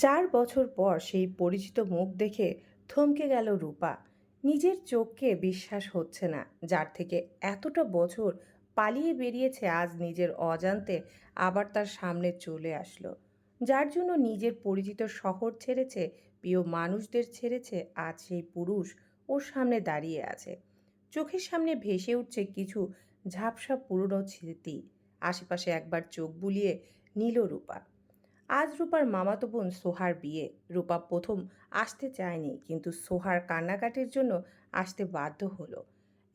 চার বছর পর সেই পরিচিত মুখ দেখে থমকে গেল রূপা। নিজের চোখকে বিশ্বাস হচ্ছে না, যার থেকে এতটা বছর পালিয়ে বেরিয়েছে আজ নিজের অজান্তে আবার তার সামনে চলে আসলো। যার জন্য নিজের পরিচিত শহর ছেড়েছে, প্রিয় মানুষদের ছেড়েছে, আজ সেই পুরুষ ওর সামনে দাঁড়িয়ে আছে। চোখের সামনে ভেসে উঠছে কিছু ঝাপসা পুরনো স্মৃতি। আশেপাশে একবার চোখ বুলিয়ে নীল রূপা। আজ রূপার মামাতো বোন সোহার বিয়ে। রূপা প্রথম আসতে চায়নি, কিন্তু সোহার কান্নাকাটির জন্য আসতে বাধ্য হলো।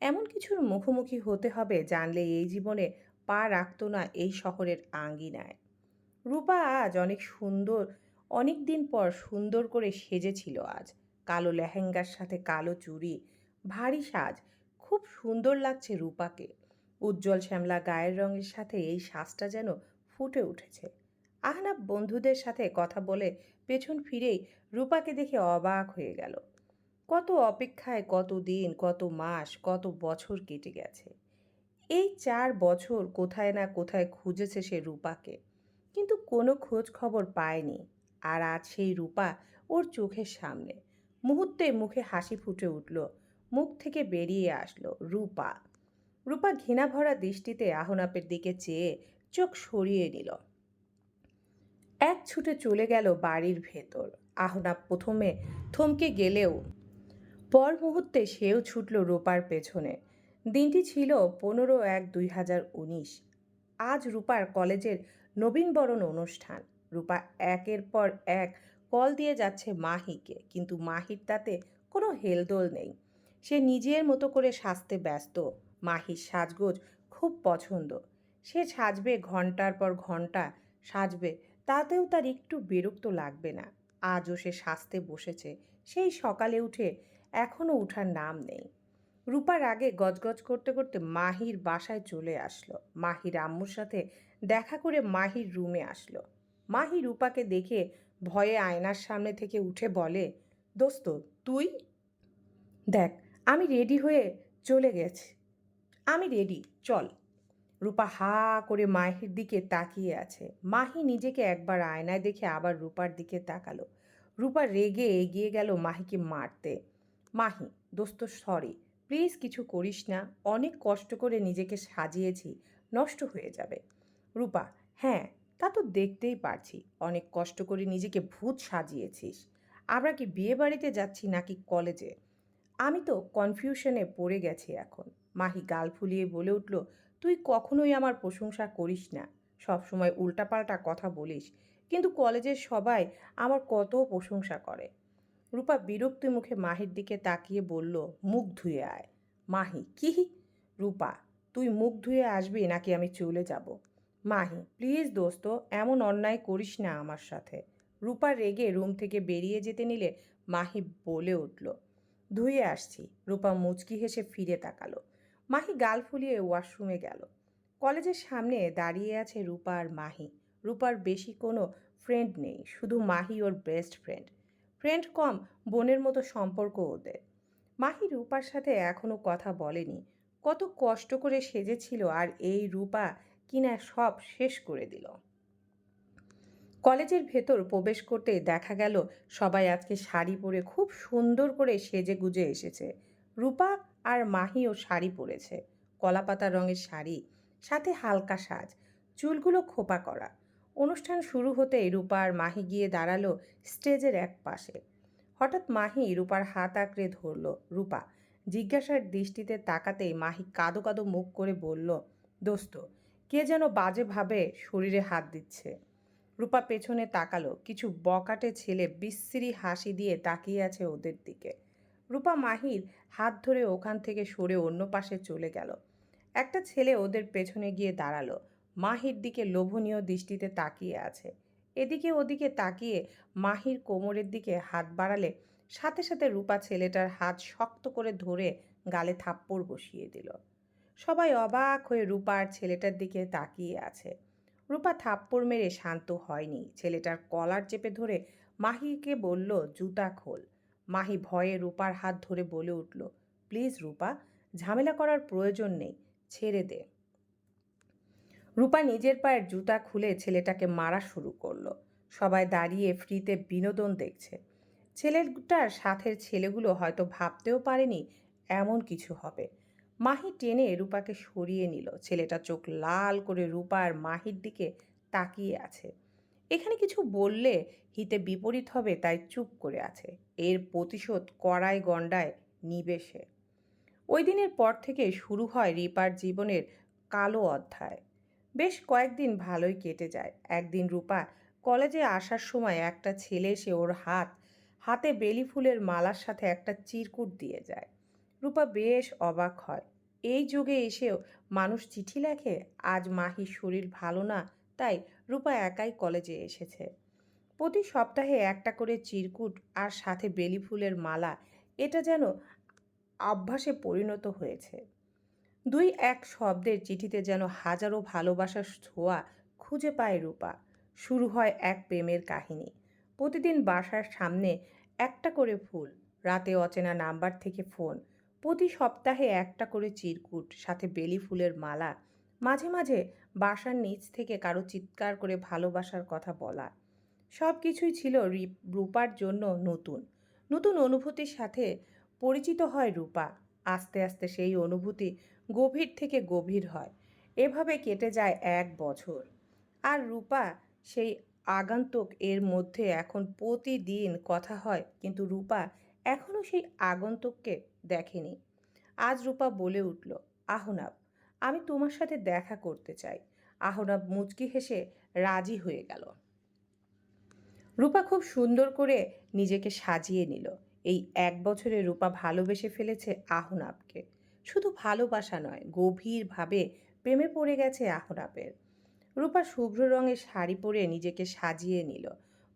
এমন কিছুর মুখোমুখি হতে হবে জানলে এই জীবনে পা রাখতো না এই শহরের আঙ্গিনায়। রূপা আজ অনেক সুন্দর, অনেক দিন পর সুন্দর করে সেজেছিল আজ। কালো লেহেঙ্গার সাথে কালো চুড়ি, ভারী সাজ, খুব সুন্দর লাগছে রূপাকে। উজ্জ্বল শ্যামলা গায়ের রঙের সাথে এই সাজটা যেন ফুটে উঠেছে। আহনাব বন্ধুদের সাথে কথা বলে পেছন ফিরেই রূপাকে দেখে অবাক হয়ে গেল। কত অপেক্ষায়, কত দিন, কত মাস, কত বছর কেটে গেছে। এই চার বছর কোথায় না কোথায় খুঁজেছে সে রূপাকে। কিন্তু কোনো খোঁজ খবর পায়নি। আর আজ সেই রূপা ওর চোখের সামনে। মুহূর্তে মুখে হাসি ফুটে উঠল। মুখ থেকে বেরিয়ে আসলো রূপা। রূপা ঘৃণা ভরা দৃষ্টিতে আহনাপের দিকে চেয়ে চোখ সরিয়ে নিল। ছুটে চলে গেল বাড়ির ভেতর। আহনাব প্রথমে থমকে গেলেও পর মুহূর্তে সেও ছুটল রূপার পেছনে। দিনটি ছিল পনেরো এক দুই হাজার উনিশ। আজ রূপার কলেজের নবীনবরণ অনুষ্ঠান। রূপা একের পর এক কল দিয়ে যাচ্ছে মাহিকে, কিন্তু মাহির তাতে কোনো হেলদোল নেই। সে নিজের মতো করে সাজতে ব্যস্ত। মাহির সাজগোজ খুব পছন্দ। সে সাজবে ঘণ্টার পর ঘণ্টা, সাজবে তাতেও তার একটু বিরক্ত লাগবে না। আজও সে সাজতে বসেছে। সেই সকালে উঠে এখনও উঠার নাম নেই। রূপার আগে গজগজ করতে করতে মাহির বাসায় চলে আসলো। মাহির আম্মুর সাথে দেখা করে মাহির রুমে আসলো। মাহি রূপাকে দেখে ভয়ে আয়নার সামনে থেকে উঠে বলে, দোস্ত, তুই? দেখ, আমি রেডি হয়ে চলে গেছি। আমি রেডি, চল। রূপা হা করে মাহির দিকে তাকিয়ে আছে। মাহি নিজেকে একবার আয়নায় দেখে আবার রূপার দিকে তাকালো। রূপা রেগে এগিয়ে গেল মাহিকে মারতে। মাহি, দোস্ত, সরি। প্লিজ কিছু করিস না। অনেক কষ্ট করে নিজেকে সাজিয়েছি। নষ্ট হয়ে যাবে। রূপা হ্যাঁ তা তো দেখতেই পারছি। অনেক কষ্ট করে নিজেকে ভূত সাজিয়েছিস। আমরা কি বিয়ে বাড়িতে যাচ্ছি নাকি কলেজে? আমি তো কনফিউশনে পড়ে গেছি এখন। মাহি গাল ফুলিয়ে বলে উঠল তুই কখনোই আমার প্রশংসা করিস না। সবসময় উল্টাপাল্টা কথা বলিস, কিন্তু কলেজের সবাই আমার কত প্রশংসা করে। রূপা বিরক্তি মুখে মাহির দিকে তাকিয়ে বলল, মুখ ধুয়ে আয়। মাহি? কি? রূপা, তুই মুখ ধুয়ে আসবি নাকি আমি চলে যাব? মাহি প্লিজ দোস্ত, এমন অন্যায় করিস না আমার সাথে। রূপা রেগে রুম থেকে বেরিয়ে যেতে নিলে মাহি বলে উঠল, ধুয়ে আসছি। রূপা মুচকি হেসে ফিরে তাকালো। মাহি গাল ফুলিয়ে ওয়াশরুমে গেল। কলেজের সামনে দাঁড়িয়ে আছে রূপা আর মাহি। রূপার বেশি কোনো ফ্রেন্ড নেই, শুধু মাহি ওর বেস্ট ফ্রেন্ড ফ্রেন্ড কম, বোনের মতো সম্পর্ক ওদের। মাহি রূপার সাথে এখনও কথা বলেনি। কত কষ্ট করে সেজেছিল আর এই রূপা কিনা সব শেষ করে দিল। কলেজের ভেতর প্রবেশ করতে দেখা গেল, সবাই আজকে শাড়ি পরে খুব সুন্দর করে সেজে গুজে এসেছে। রূপা আর মাহিও শাড়ি পরেছে। কলাপাতা রঙের শাড়ি, সাথে হালকা সাজ, চুলগুলো খোপা করা। অনুষ্ঠান শুরু হতেই রূপার মাহি গিয়ে দাঁড়াল স্টেজের এক পাশে। হঠাৎ মাহি রূপার হাত আঁকড়ে ধরল রূপা। জিজ্ঞাসার দৃষ্টিতে তাকাতেই মাহি কাদো কাদো মুখ করে বলল, দোস্ত, কে যেন বাজেভাবে শরীরে হাত দিচ্ছে? রূপা পেছনে তাকালো, কিছু বকাটে ছেলে বিশ্রী হাসি দিয়ে তাকিয়ে আছে ওদের দিকে। রূপা মাহির হাত ধরে ওখান থেকে সরে অন্য পাশে চলে গেল। একটা ছেলে ওদের পেছনে গিয়ে দাঁড়াল। মাহির দিকে লোভনীয় দৃষ্টিতে তাকিয়ে আছে। এদিকে ওদিকে তাকিয়ে মাহির কোমরের দিকে হাত বাড়ালে সাথে সাথে রূপা ছেলেটার হাত শক্ত করে ধরে গালে থাপ্পড় বসিয়ে দিল। সবাই অবাক হয়ে রূপার ছেলেটার দিকে তাকিয়ে আছে। রূপা থাপ্পড় মেরে শান্ত হয়নি। ছেলেটার কলার চেপে ধরে মাহিকে বলল, জুতা খোল। মাহি ভয়ে রূপার হাত ধরে বলে উঠল, প্লিজ রূপা, ঝামেলা করার প্রয়োজন নেই, ছেড়ে দে। রূপা নিজের পায়ের জুতা খুলে ছেলেটাকে মারা শুরু করল। সবাই দাঁড়িয়ে ফ্রিতে বিনোদন দেখছে। ছেলেটার সাথের ছেলেগুলো হয়তো ভাবতেও পারেনি এমন কিছু হবে। মাহি টেনে রূপাকে সরিয়ে নিল। ছেলেটা চোখ লাল করে রূপা আর মাহির দিকে তাকিয়ে আছে। এখানে কিছু বললে হিতে বিপরীত হবে, তাই চুপ করে আছে। এর প্রতিশোধ কড়াই গণ্ডায় নিবেশে ওই দিনের পর থেকে শুরু হয় রিপার জীবনের কালো অধ্যায়। বেশ কয়েকদিন ভালোই কেটে যায়। একদিন রূপা কলেজে আসার সময় একটা ছেলে এসে ওর হাত, হাতে বেলি ফুলের মালার সাথে একটা চিরকুট দিয়ে যায়। রূপা বেশ অবাক হয়। এই যুগে এসেও মানুষ চিঠি লেখে, আজ মাহির শরীর ভালো না তাই রূপা একাই কলেজে এসেছে। প্রতি সপ্তাহে একটা করে চিরকুট আর সাথে বেলি ফুলের মালা, এটা যেন অভ্যাসে পরিণত হয়েছে। দুই এক শব্দের চিঠিতে যেন হাজারো ভালোবাসার ছোঁয়া খুঁজে পায় রূপা। শুরু হয় এক প্রেমের কাহিনী। প্রতিদিন বাসার সামনে একটা করে ফুল, রাতে অচেনা নাম্বার থেকে ফোন, প্রতি সপ্তাহে একটা করে চিরকুট, সাথে বেলি ফুলের মালা মাঝে মাঝে বাসার নিচ থেকে কারও চিৎকার করে ভালোবাসার কথা বলা। সব কিছুই ছিল রূপার জন্য নতুন। নতুন অনুভূতির সাথে পরিচিত হয় রূপা। আস্তে আস্তে সেই অনুভূতি গভীর থেকে গভীর হয়। এভাবে কেটে যায় এক বছর। আর রূপা সেই আগন্তুক এর মধ্যে এখন প্রতিদিন কথা হয়, কিন্তু রূপা এখনও সেই আগন্তুককে দেখেনি। আজ রূপা বলে উঠল, আহনাব আমি তোমার সাথে দেখা করতে চাই। আহনাব মুচকি হেসে রাজি হয়ে গেল। রূপা খুব সুন্দর করে নিজেকে সাজিয়ে নিল। এই এক বছরে রূপা ভালোবেসে ফেলেছে আহনাবকে। শুধু ভালোবাসা নয়, গভীরভাবে প্রেমে পড়ে গেছে আহনাবের। রূপা শুভ্র রঙের শাড়ি পরে নিজেকে সাজিয়ে নিল।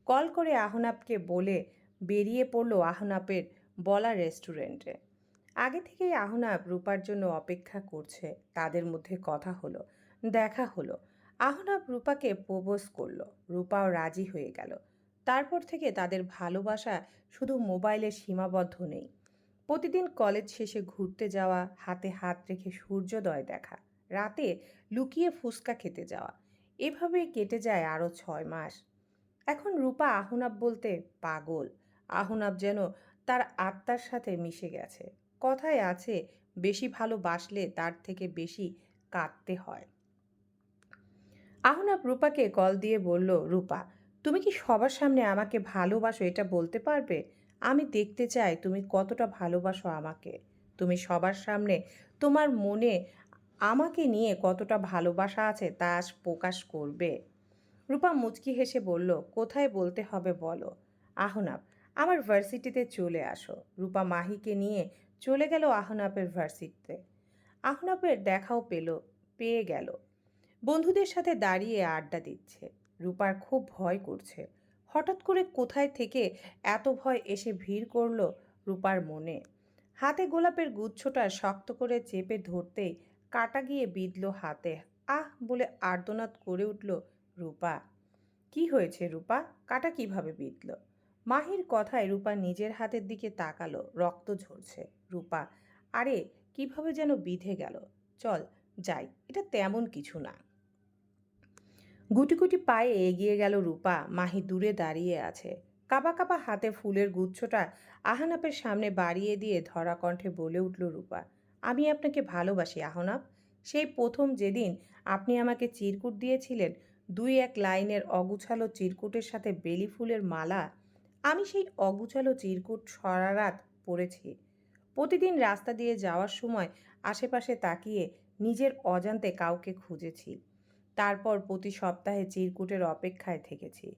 কল করে আহনাবকে বলে বেরিয়ে পড়ল আহনাবের বলা রেস্টুরেন্টে। আগে থেকেই আহনাব রূপার জন্য অপেক্ষা করছে। তাদের মধ্যে কথা হলো, দেখা হলো। আহনাব রূপাকে প্রবোজ করল। রূপাও রাজি হয়ে গেল। তারপর থেকে তাদের ভালোবাসা শুধু মোবাইলে সীমাবদ্ধ নেই। প্রতিদিন কলেজ শেষে ঘুরতে যাওয়া, হাতে হাত রেখে সূর্যোদয় দেখা, রাতে লুকিয়ে ফুসকা খেতে যাওয়া, এভাবেই কেটে যায় আরও ছয় মাস। এখন রূপা আহনাব বলতে পাগল। আহনাব যেন তার আত্মার সাথে মিশে গেছে। কথায় আছে, বেশি ভালোবাসলে তার থেকে বেশি কাঁদতে হয়। আহনাব রূপাকে কল দিয়ে বলল, রূপা, তুমি কি সবার সামনে আমাকে ভালোবাসো এটা বলতে পারবে? আমি দেখতে চাই তুমি কতটা ভালোবাসো আমাকে। তুমি সবার সামনে তোমার মনে আমাকে নিয়ে কতটা ভালোবাসা আছে তা আজ প্রকাশ করবে। রূপা মুচকি হেসে বলল, কোথায় বলতে হবে বলো? আহনাব, আমার ভার্সিটিতে চলে আসো। রূপা মাহিকে নিয়ে চলে গেল আহনাবের ভার্সিটিতে। আহনাবের দেখাও পেল, পেয়ে গেল। বন্ধুদের সাথে দাঁড়িয়ে আড্ডা দিচ্ছে। রূপার খুব ভয় করছে। হঠাৎ করে কোথায় থেকে এত ভয় এসে ভিড় করল রূপার মনে। হাতে গোলাপের গুচ্ছটা শক্ত করে চেপে ধরতেই কাটা গিয়ে বিঁধল হাতে। আহ বলে আর্তনাদ করে উঠল রূপা। কি হয়েছে রূপা? কাটা কীভাবে বিঁধল? মাহির কথায় রূপা নিজের হাতের দিকে তাকালো, রক্ত ঝরছে। রূপা, আরে, কীভাবে যেন বিধে গেল? চল, যাই, এটা তেমন কিছু না। গুটি গুটি পায়ে এগিয়ে গেল রূপা, মাহি দূরে দাঁড়িয়ে আছে। কাবা কাবা হাতে ফুলের গুচ্ছটা আহনাপের সামনে বাড়িয়ে দিয়ে ধরা কণ্ঠে বলে উঠল রূপা, আমি আপনাকে ভালোবাসি, আহনাপ। সেই প্রথম যেদিন আপনি আমাকে চিরকুট দিয়েছিলেন, দুই এক লাইনের অগুছালো চিরকুটের সাথে বেলি ফুলের মালা আমি সেই অগুছালো চিরকুট সারা রাত পড়েছি। প্রতিদিন রাস্তা দিয়ে যাওয়ার সময় আশেপাশে তাকিয়ে নিজের অজান্তে কাউকে খুঁজেছি। তারপর প্রতি সপ্তাহে চিরকুটের অপেক্ষায় থেকেছি।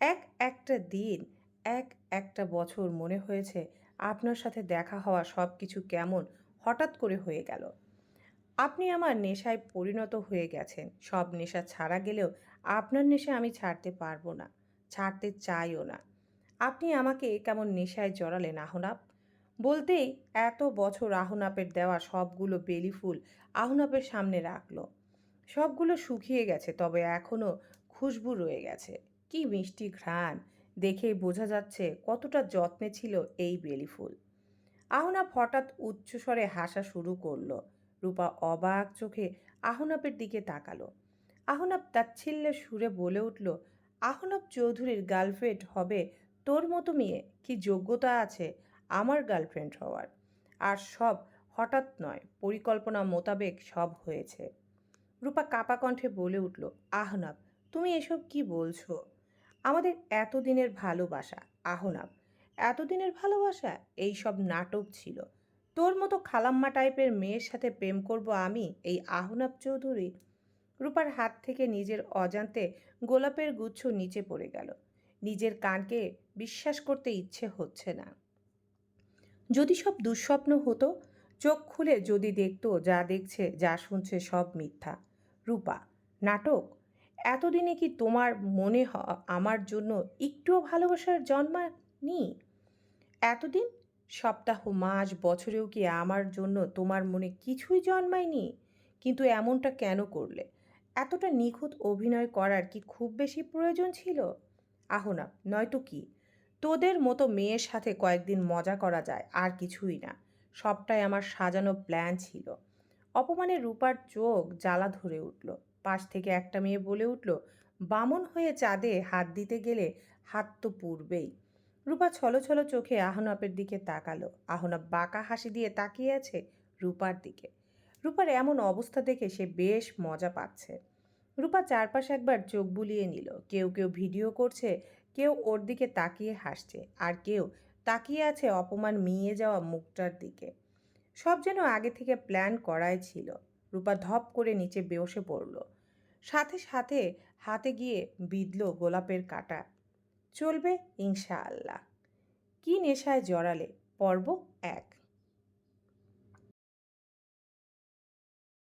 এক একটা দিন, এক একটা বছর মনে হয়েছে আপনার সাথে দেখা হওয়া সব কিছু কেমন হঠাৎ করে হয়ে গেল। আপনি আমার নেশায় পরিণত হয়ে গেছেন। সব নেশা ছাড়া গেলেও আপনার নেশা আমি ছাড়তে পারব না, ছাড়তে চাইও না। আপনি আমাকে কেমন নেশায় জড়ালেন আহনাপ বলতেই এত বছর আহনাপের দেওয়া সবগুলো বেলি ফুল আহনাপের সামনে রাখল। সবগুলো শুকিয়ে গেছে, তবে এখনও খুশবু রয়ে গেছে। কি মিষ্টি ঘ্রাণ! দেখেই বোঝা যাচ্ছে কতটা যত্নে ছিল এই বেলি ফুল আহনাপ হঠাৎ উচ্চস্বরে হাসা শুরু করল। রূপা অবাক চোখে আহনাপের দিকে তাকালো। আহনাপ তাচ্ছিল্যের সুরে বলে উঠল, আহনাব চৌধুরীর গার্লফ্রেন্ড হবে তোর মতো মেয়ে কি যোগ্যতা আছে আমার গার্লফ্রেন্ড হওয়ার? আর সব হঠাৎ নয়, পরিকল্পনা মোতাবেক সব হয়েছে। রূপা কাপা কণ্ঠে বলে উঠল, আহনাব, তুমি এসব কি বলছো? আমাদের এতদিনের ভালোবাসা, আহনাব, এতদিনের ভালোবাসা? এই সব নাটক ছিল। তোর মতো খালাম্মা টাইপের মেয়ের সাথে প্রেম করব আমি, এই আহনাব চৌধুরী? রূপার হাত থেকে নিজের অজান্তে গোলাপের গুচ্ছ নিচে পড়ে গেল। নিজের কানকে বিশ্বাস করতে ইচ্ছে হচ্ছে না। যদি সব দুঃস্বপ্ন হতো, চোখ খুলে যদি দেখতো যা দেখছে, যা শুনছে সব মিথ্যা। রূপা, নাটক? এতদিনে কি তোমার মনে আমার জন্য একটুও ভালোবাসার জন্মা নি এতদিন? সপ্তাহ, মাস, বছরেও কি আমার জন্য তোমার মনে কিছুই জন্মায়নি? কিন্তু এমনটা কেন করলে? এতটা নিখুঁত অভিনয় করার কি খুব বেশি প্রয়োজন ছিল? আহনা নয়তো কি? তোদের মতো মেয়ের সাথে কয়েকদিন মজা করা যায়, আর কিছুই না। সবটাই আমার সাজানো প্ল্যান ছিল। অপমানে রূপার চোখ জ্বালা ধরে উঠল। পাশ থেকে একটা মেয়ে বলে উঠল, বামন হয়ে চাঁদে হাত দিতে গেলে হাত তো পুড়বেই। রূপা ছলো ছলো চোখে আহনাপের দিকে তাকালো। আহনাপ বাঁকা হাসি দিয়ে তাকিয়ে আছে রূপার দিকে। রূপার এমন অবস্থা দেখে সে বেশ মজা পাচ্ছে। রূপা চারপাশে একবার চোখ বুলিয়ে নিল। কেউ কেউ ভিডিও করছে কেউ ওর দিকে তাকিয়ে হাসছে আর কেউ তাকিয়ে আছে অপমান মিয়ে যাওয়া মুখটার দিকে। সব যেন আগে থেকে প্ল্যান করাই ছিল। রূপা ধপ করে নিচে বেসে পড়ল। সাথে সাথে হাতে গিয়ে বিঁধল গোলাপের কাটা। চলবে ইনশাআল্লাহ। কি নেশায় জড়ালে, পর্ব এক।